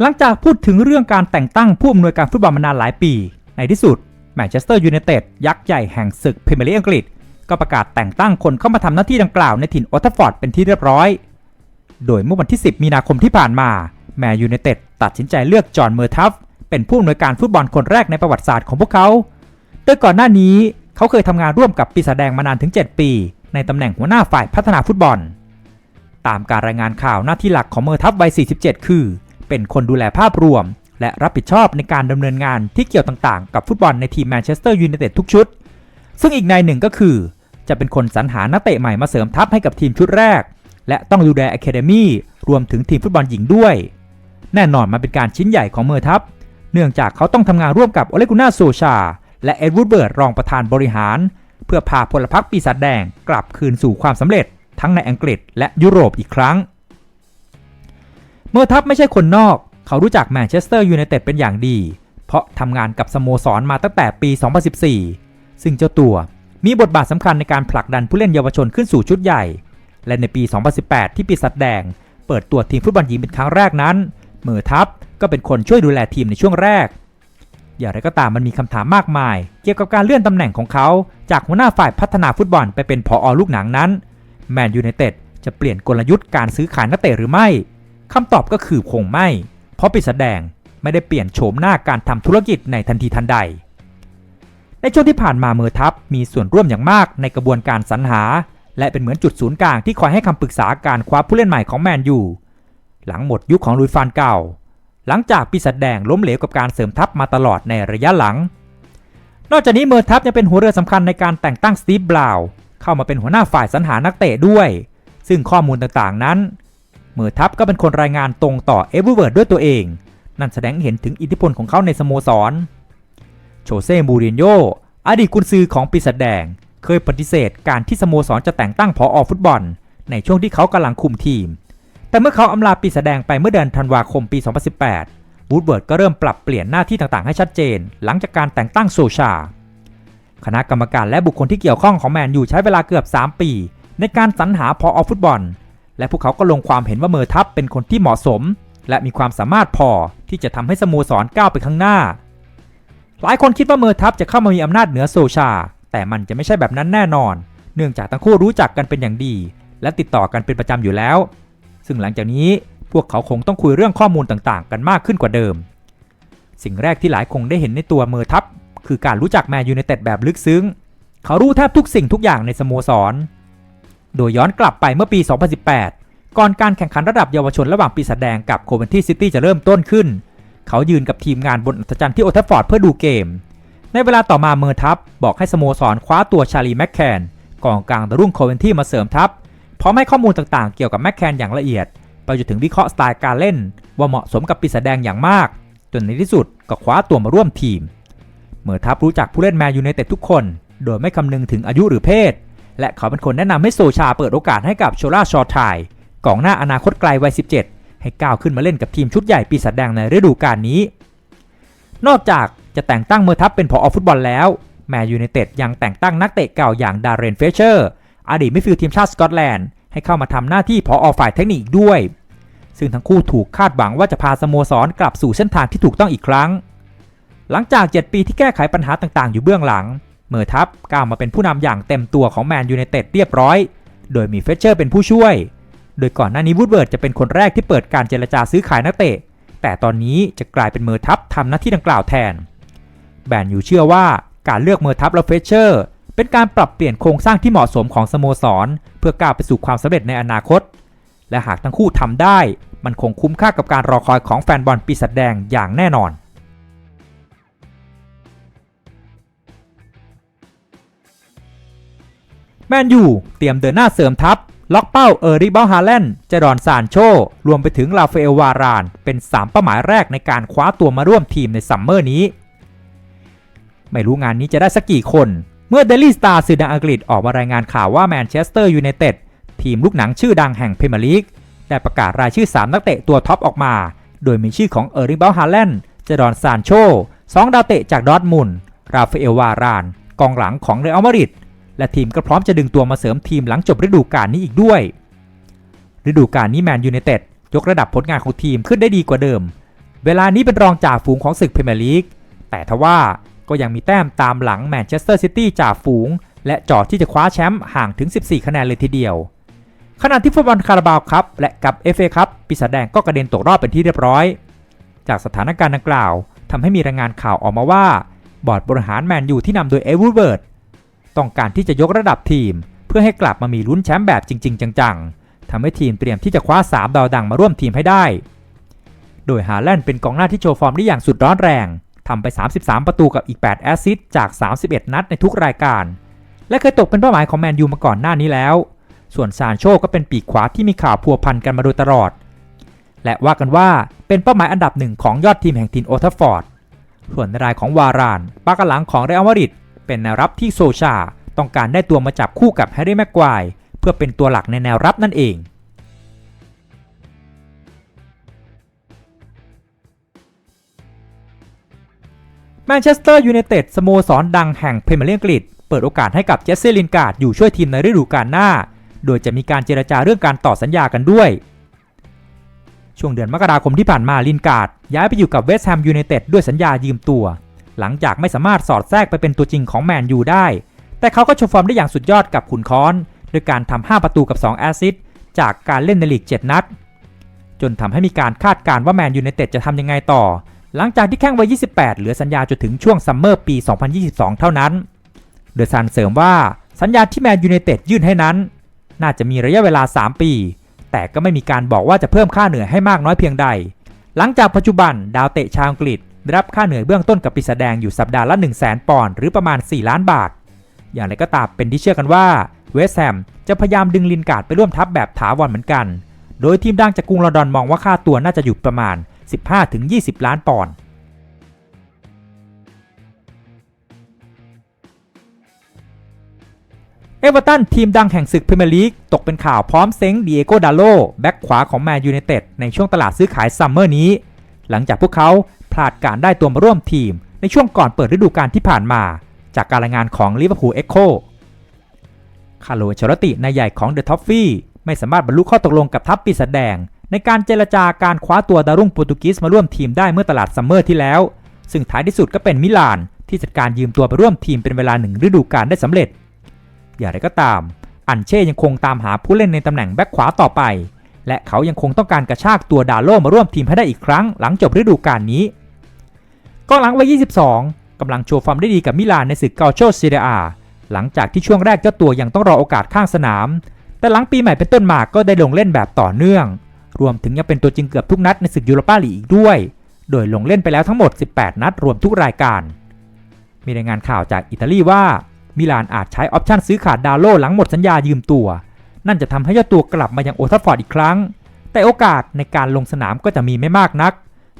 หลังจากพูดถึงเรื่องการแต่งตั้งผู้อำนวยการฟุตบอลมานานหลายปี ในที่สุดแมนเชสเตอร์ยูไนเต็ดยักษ์ใหญ่แห่งศึกพรีเมียร์ลีกอังกฤษ ก็ประกาศแต่งตั้งคนเข้ามาทำหน้าที่ดังกล่าวในถิ่นโอทัฟฟอร์ดเป็นที่เรียบร้อย โดยเมื่อวันที่ 10 มีนาคมที่ผ่านมา แมนยูไนเต็ดตัดสินใจเลือกจอห์นเมอร์ทัฟเป็นผู้อำนวยการฟุตบอลคนแรกในประวัติศาสตร์ของพวกเขาโดยก่อนหน้านี้เขาเคยทำงานร่วมกับปีศาจแดงมานานถึง 7 ปี ในตำแหน่งหัวหน้าฝ่ายพัฒนาฟุตบอล ตามการรายงานข่าวหน้าที่หลักของเมอร์ทัฟวัย47 คือ เป็นคนดูแลภาพรวม และรับผิดชอบในการดำเนินงานที่เกี่ยวต่างๆ กับฟุตบอลในทีมแมนเชสเตอร์ยูไนเต็ดทุกชุด ซึ่งอีกในหนึ่งก็คือ จะเป็นคนสรรหานักเตะใหม่มาเสริมทัพให้กับทีมชุดแรก และต้องดูแลอะคาเดมี่รวมถึงทีมฟุตบอลหญิงด้วย แน่นอนมันเป็นการชิ้นใหญ่ของเมอร์ทัพ เนื่องจากเขาต้องทำงานร่วมกับโอเลกุน่าโซชา และเอ็ดวูดเบิร์ดรองประธานบริหาร เพื่อพาพลพรรคปีศาจแดงกลับคืนสู่ความสำเร็จทั้งในอังกฤษและยุโรปอีกครั้ง เมอร์ทัพไม่ใช่คนนอก เขารู้จักแมนเชสเตอร์ยูไนเต็ดเป็นอย่างดี เพราะทำงานกับสโมสรมาตั้งแต่ปี 2014 ซึ่งเจ้าตัวมีบทบาทสำคัญในการผลักดันผู้เล่นเยาวชนขึ้นสู่ชุดใหญ่ และในปี 2018 ที่ปีศาจแดง เปิดตัวทีมฟุตบอลหญิงเป็นครั้งแรกนั้นเมอร์ทัพก็เป็นคนช่วยดูแลทีมในช่วงแรก อย่างไรก็ตามมันมีคำถามมากมาย เกี่ยวกับการเลื่อนตำแหน่งของเขา จากหัวหน้าฝ่ายพัฒนาฟุตบอลไปเป็นผออลูกหนังนั้น แมนยูไนเต็ดจะเปลี่ยนกลยุทธ์การซื้อขายนักเตะหรือไม่ คำตอบก็คือคงไม่ เพราะปีศาจแดงไม่ได้เปลี่ยนโฉมหน้าการทำธุรกิจในทันทีทันใด ในช่วงที่ผ่านมาเมอร์ทัพมีส่วนร่วมอย่างมากในกระบวนการสรรหา และเป็นเหมือนจุดศูนย์กลางที่คอยให้คำปรึกษาการคว้าผู้เล่นใหม่ของแมนยูหลังหมดยุคของลุยฟานเก่า หลังจากปีศาจแดงล้มเหลวกับการเสริมทัพมาตลอดในระยะหลัง นอกจากนี้เมอร์ทัพยังเป็นหัวเรือสำคัญในการแต่งตั้งสตีฟบราวเข้ามาเป็นหัวหน้าฝ่ายสรรหานักเตะด้วย ซึ่งข้อมูลต่างๆนั้น เมอร์ทัพก็เป็นคนรายงานตรงต่อเอเวอร์เวิร์ดด้วยตัวเอง นั่นแสดงเห็นถึงอิทธิพลของเขาในสโมสร โชเซ่มูรินโญ่อดีตกุนซือของปีศาจแดง เคยปฏิเสธการที่สโมสรจะแต่งตั้งผออฟุตบอล ในช่วงที่เขากำลังคุมทีม แต่เมื่อเขาอำลาปีศาจแดงไปเมื่อเดือนธันวาคมปี 2018 วูดเบิร์ดก็เริ่มปรับเปลี่ยนหน้าที่ต่างๆ ให้ชัดเจน หลังจากการแต่งตั้งโซชา คณะกรรมการและบุคคลที่เกี่ยวข้องของแมนยูใช้เวลาเกือบ 3 ปี ในการสรรหาพออฟุตบอล และพวกเขาก็ลงความเห็นว่าเมอร์ทัพเป็นคนที่เหมาะสม และมีความสามารถพอที่จะทำให้สโมสรก้าวไปข้างหน้า หลายคนคิดว่าเมอร์ทัพจะเข้ามามีอำนาจเหนือโซชา แต่มันจะไม่ใช่แบบนั้นแน่นอน เนื่องจากทั้งคู่รู้จักกันเป็นอย่างดี และติดต่อกันเป็นประจำอยู่แล้ว ซึ่งหลังจากนี้พวกเขาคงต้องคุยเรื่องข้อมูลต่างๆ กันมากขึ้นกว่าเดิม สิ่งแรกที่หลายคงได้เห็นในตัวเมอร์ทัพคือการรู้จักแมนยูไนเต็ดแบบลึกซึ้ง เขารู้แทบทุกสิ่งทุกอย่างในสโมสร โดยย้อนกลับไปเมื่อปี 2018 ก่อนการแข่งขันระดับเยาวชนระหว่างปีศาจแดงกับโคเวนที่ซิตี้จะเริ่มต้นขึ้น เขายืนกับทีมงานบนอัศจรรย์ที่โอทัฟฟอร์ดเพื่อดูเกม ในเวลาต่อมาเมอร์ทัพบอกให้สโมสรคว้าตัวชาลีแมคแคนกองกลางดรุ่งโคเวนที่มาเสริมทัพพร้อมให้ข้อมูลต่างๆ เกี่ยวกับแมคแคนอย่างละเอียด ไปจนถึงวิเคราะห์สไตล์การเล่น ว่าเหมาะสมกับปีศาจแดงอย่างมาก จนในที่สุดก็คว้าตัวมาร่วมทีม เมื่อทัพรู้จักผู้เล่นแมนยูไนเต็ดทุกคน โดยไม่คำนึงถึงอายุหรือเพศ และเขาเป็นคนแนะนำให้โซชาเปิดโอกาสให้กับโชล่าชอไทยกองหน้าอนาคตไกลวัย 17 ให้ก้าวขึ้นมาเล่นกับทีมชุดใหญ่ปีศาจแดงในฤดูกาลนี้ นอกจากจะแต่งตั้งเมอร์ทัพเป็นผอฟุตบอลแล้วแมนยูไนเต็ดยังแต่งตั้งนักเตะเก่าอย่างดาร์เรนเฟเชอร์อดีตมิดฟิลด์ทีมชาติสกอตแลนด์ให้เข้ามาทำหน้าที่ผอฝ่ายเทคนิคด้วย ซึ่งทั้งคู่ถูกคาดหวังว่าจะพาสโมสรกลับสู่เส้นทางที่ถูกต้องอีกครั้ง หลังจาก 7 ปีที่แก้ไขปัญหาต่างๆ อยู่เบื้องหลัง เมอร์ทัพก้าวมาเป็นผู้นำอย่างเต็มตัวของแมนยูไนเต็ดเรียบร้อย โดยมีเฟเชอร์เป็นผู้ช่วย โดยก่อนหน้านี้วูดเวิร์ดจะเป็นคนแรกที่เปิดการเจรจาซื้อขายนักเตะ แต่ตอนนี้จะกลายเป็นเมอร์ทัพทำหน้าที่ดังกล่าวแทนแบนยูเชื่อว่าการเลือกเมอร์ทัพและเฟเชอร์เป็นการปรับเปลี่ยนโครงสร้างที่เหมาะสมของสโมสร เพื่อก้าวไปสู่ความสำเร็จในอนาคต และหากทั้งคู่ทำได้ มันคงคุ้มค่ากับการรอคอยของแฟนบอลปีศาจแดงอย่างแน่นอน แมนยูเตรียมเดินหน้าเสริมทัพ ล็อกเป้าเออริเบลฮาแลนด์เจรอนซานโช รวมไปถึงลาเฟเอลวาราน เป็น 3 เป้าหมายแรกในการคว้าตัวมาร่วมทีมในซัมเมอร์นี้ ไม่รู้งานนี้จะได้สักกี่คน เมื่อเดลี่สตาร์สื่อดังอังกฤษออกมารายงานข่าวว่าแมนเชสเตอร์ยูไนเต็ดทีมลูกหนังชื่อดังแห่งพรีเมียร์ลีกได้ประกาศรายชื่อ 3 นักเตะตัวท็อปออกมา โดยมีชื่อของเออริเบลฮาแลนด์เจรอนซานโชสองดาวเตะจากดอร์ทมุนราฟาเอลวาราน กองหลังของเรอัลมาดริด และทีมก็พร้อมจะดึงตัวมาเสริมทีมหลังจบฤดูกาลนี้อีกด้วย ฤดูกาลนี้แมนยูไนเต็ดยกระดับผลงานของทีมขึ้นได้ดีกว่าเดิม เวลานี้เป็นรองจ่าฝูงของศึกพรีเมียร์ลีก แต่ทว่าก็ยังมีแต้มตามหลังแมนเชสเตอร์ซิตี้จ่าฝูง และจอดที่จะคว้าแชมป์ห่างถึง 14 คะแนนเลยทีเดียว ขณะที่ฟุตบอลคาราบาวครับ และกับเอฟเอครับปีศาจแดงก็กระเด็นตกรอบเป็นที่เรียบร้อย จากสถานการณ์ดังกล่าวทำให้มีรายงานข่าวออกมาว่า บอร์ดบริหารแมนยูที่นำโดยเอวูเบิร์ต ต้องการที่จะยกระดับทีม เพื่อให้กลับมามีลุ้นแชมป์แบบจริง ๆ จังๆทำให้ทีมเตรียมที่จะคว้า3ดาวดังมาร่วมทีมให้ได้ โดยฮาแลนด์เป็นกองหน้าที่โชว์ฟอร์มได้อย่างสุดร้อนแรงทำไป 33 ประตูกับอีก 8 แอสซิสต์จาก 31 นัดในทุกรายการ และเคยตกเป็นเป้าหมายของแมนยูมาก่อนหน้านี้แล้ว ส่วนซานโชก็เป็นปีกขวาที่มีข่าวพัวพันกันมาโดยตลอด และว่ากันว่าเป็นเป้าหมายอันดับหนึ่งของยอดทีมแห่งทีมโอทัฟฟอร์ด ส่วนในรายของวารานปากหลังของเรอัลมาดริด เป็นแนวรับที่โซชาต้องการได้ตัวมาจับคู่กับแฮร์รี่แม็กควายเพื่อเป็นตัวหลักในแนวรับนั่นเองแมนเชสเตอร์ยูไนเต็ดสโมสรดังแห่งพรีเมียร์ลีกอังกฤษเปิดโอกาสให้กับเจสซี่ลินการ์ดอยู่ช่วยทีมในฤดูกาลหน้า โดยจะมีการเจรจาเรื่องการต่อสัญญากันด้วย ช่วงเดือนมกราคมที่ผ่านมาลินการ์ดย้ายไปอยู่กับเวสต์แฮมยูไนเต็ดด้วยสัญญายืมตัว หลังจากไม่สามารถสอดแทรกไปเป็นตัวจริงของแมนยูได้ แต่เขาก็โชว์ฟอร์มได้อย่างสุดยอดกับขุนค้อนด้วยการทำ 5 ประตูกับ 2 แอซิสจากการเล่นในลีก 7 นัด จนทำให้มีการคาดการณ์ว่าแมนยูไนเต็ดจะทำยังไงต่อ หลังจากที่แข้งวัย 28 เหลือสัญญาจนถึงช่วงซัมเมอร์ปี 2022 เท่านั้น เดอะซันเสริมว่าสัญญาที่แมนยูไนเต็ดยื่นให้นั้น น่าจะมีระยะเวลา 3 ปี แต่ก็ไม่มีการบอกว่าจะเพิ่มค่าเหนื่อยให้มากน้อยเพียงใด หลังจากปัจจุบันดาวเตะชาวอังกฤษ ได้รับค่าเหนื่อยเบื้องต้นกับปีศาจแดงอยู่สัปดาห์ละ1 0 0 0 0แปอนด์หรือประมาณ 4 ล้านบาท อย่างไรก็ตามเป็นที่เชื่อกันว่าเวสแฮมจะพยายามดึงลินการ์ดไปร่วมทัพแบบถาวรเหมือนกัน โดยทีมดังจากกรุงลอนดอนมองว่าค่าตัวน่าจะอยู่ประมาณ 15-20 ล้านปอนด์เอเวอร์ตันทีมดังแห่งศึกพรีเมียร์ลีกตกเป็นข่าวพร้อมเซ้งดีเอโกดาโลแบ็กขวาของแมนยูไนเต็ดในช่วงตลาดซื้อขายซัมเมอร์นี้ หลังจากพวกเขา พลาดการได้ตัวมาร่วมทีม ในช่วงก่อนเปิดฤดูกาลที่ผ่านมา จากการรายงานของลิเวอร์พูลเอ็กโคคาร์โลเชอรตินายใหญ่ของเดอะท็อฟฟี่ไม่สามารถบรรลุข้อตกลงกับทัพปีศาจแดง ในการเจรจาการคว้าตัวดารุ่งโปรตุเกสมาร่วมทีมได้เมื่อตลาดซัมเมอร์ที่แล้ว ซึ่งท้ายที่สุดก็เป็นมิลาน ที่จัดการยืมตัวไปร่วมทีมเป็นเวลาหนึ่งฤดูกาลได้สำเร็จ อย่างไรก็ตาม อันเช่ยังคงตามหาผู้เล่นในตำแหน่งแบ็คขวาต่อไป และเขายังคงต้องการกระชากตัวดาโลมาร่วมทีมให้ได้อีกครั้งหลังจบฤดูกาลนี้ กองหลังวัย 22 กำลังโชว์ฟอร์มได้ดีกับมิลานในศึกเกาโชซีเรียาหลังจากที่ช่วงแรกเจ้าตัวยังต้องรอโอกาสข้างสนาม แต่หลังปีใหม่เป็นต้นมาก็ได้ลงเล่นแบบต่อเนื่อง รวมถึงยังเป็นตัวจริงเกือบทุกนัดในศึกยูโรปาลีกอีกด้วย โดยลงเล่นไปแล้วทั้งหมด 18 นัดรวมทุกรายการ มีรายงานข่าวจากอิตาลีว่ามิลานอาจใช้ออปชั่นซื้อขาดดาโลหลังหมดสัญญายืมตัว นั่นจะทำให้เจ้าตัวกลับมายังโอทัฟฟอร์ดอีกครั้ง แต่โอกาสในการลงสนามก็จะมีไม่มากนัก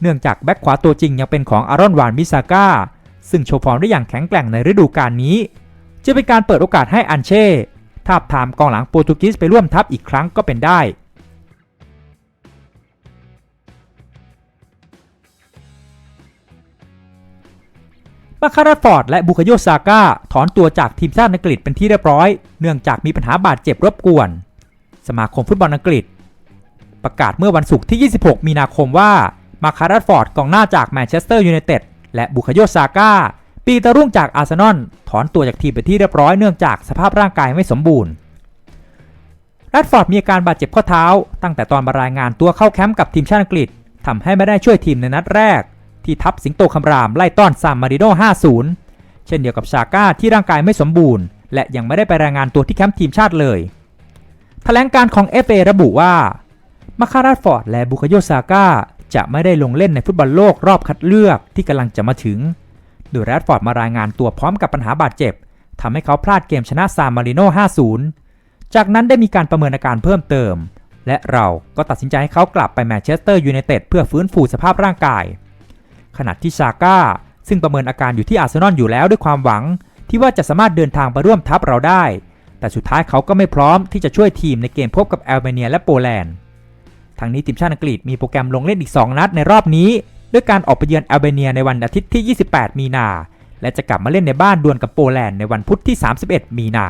เนื่องจากแบ็คขวาตัวจริงยังเป็นของอารอนวานมิซาก้าซึ่งโชว์ฟอร์มได้อย่างแข็งแกร่งในฤดูกาลนี้ จะเป็นการเปิดโอกาสให้อันเช่ทาบทามกองหลังโปรตุเกสไปร่วมทัพอีกครั้งก็เป็นได้มาคาราฟอร์ดและบุคโยซาก้าถอนตัวจากทีมชาติอังกฤษเป็นที่เรียบร้อย เนื่องจากมีปัญหาบาดเจ็บรบกวน สมาคมฟุตบอลอังกฤษ ประกาศเมื่อวันศุกร์ที่ 26 มีนาคมว่า มาคาราฟอร์ดกองหน้าจากแมนเชสเตอร์ยูไนเต็ดและบุคโยซาก้า ปีตะรุ่งจากอาร์เซนอลถอนตัวจากทีมเป็นที่เรียบร้อยเนื่องจากสภาพร่างกายไม่สมบูรณ์แรดฟอร์ดมีอาการบาดเจ็บข้อเท้า ตั้งแต่ตอนมารายงานตัวเข้าแคมป์กับทีมชาติอังกฤษทำให้ไม่ได้ช่วยทีมในนัดแรก ที่ทัพสิงโตคำรามไล่ต้อนซามมาริโน5-0 เช่นเดียวกับชาก้าที่ร่างกายไม่สมบูรณ์ และยังไม่ได้ไปรายงานตัวที่แคมป์ทีมชาติเลยแถลงการของ FA ระบุว่ามาคาราฟอร์ดและบุคโยซาก้า จะไม่ได้ลงเล่นในฟุตบอลโลกรอบคัดเลือกที่กำลังจะมาถึง โดยแรดฟอร์ดมารายงานตัวพร้อมกับปัญหาบาดเจ็บทำให้เขาพลาดเกมชนะซามมาริโน 5-0 จากนั้นได้มีการประเมินอาการเพิ่มเติม และเราก็ตัดสินใจให้เขากลับไปแมนเชสเตอร์ยูไนเต็ดเพื่อฟื้นฟูสภาพร่างกาย ขณะที่ชาก้าซึ่งประเมินอาการอยู่ที่อาร์เซนอลอยู่แล้วด้วยความหวัง ที่ว่าจะสามารถเดินทางไปร่วมทัพเราได้ แต่สุดท้ายเขาก็ไม่พร้อมที่จะช่วยทีมในเกมพบกับแอลเบเนียและโปแลนด์ ทางนี้ทีมชาติอังกฤษมีโปรแกรมลงเล่นอีก 2 นัดในรอบนี้ ด้วยการออกไปเยือนแอลเบเนียในวันอาทิตย์ที่ 28 มีนา และจะกลับมาเล่นในบ้านดวลกับโปแลนด์ในวันพุธที่ 31 มีนา